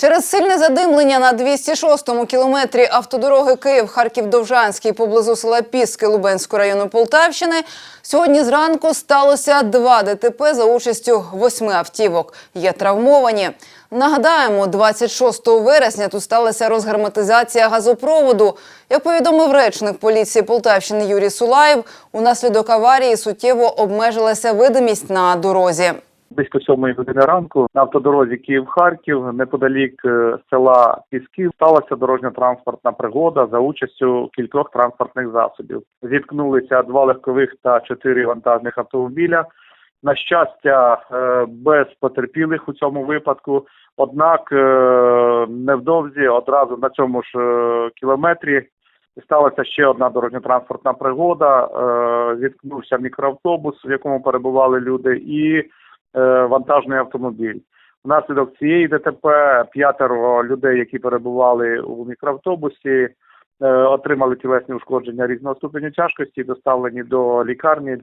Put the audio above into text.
Через сильне задимлення на 206-му кілометрі автодороги Київ-Харків-Довжанський поблизу села Піски Лубенського району Полтавщини сьогодні зранку сталося два ДТП за участю восьми автівок. Є травмовані. Нагадаємо, 26 вересня тут сталася розгарматизація газопроводу. Як повідомив речник поліції Полтавщини Юрій Сулаєв, унаслідок аварії суттєво обмежилася видимість на дорозі. Близько сьомої години ранку на автодорозі Київ-Харків, неподалік е, села Піски, сталася дорожньо-транспортна пригода за участю кількох транспортних засобів. Зіткнулися два легкових та чотири вантажних автомобіля. На щастя, е, без потерпілих у цьому випадку. Однак е, невдовзі одразу на цьому ж кілометрі сталася ще одна дорожньо-транспортна пригода. Зіткнувся мікроавтобус, в якому перебували люди, і вантажний автомобіль. Внаслідок цієї ДТП п'ятеро людей, які перебували у мікроавтобусі, е, отримали тілесні ушкодження різного ступеню тяжкості, доставлені до лікарні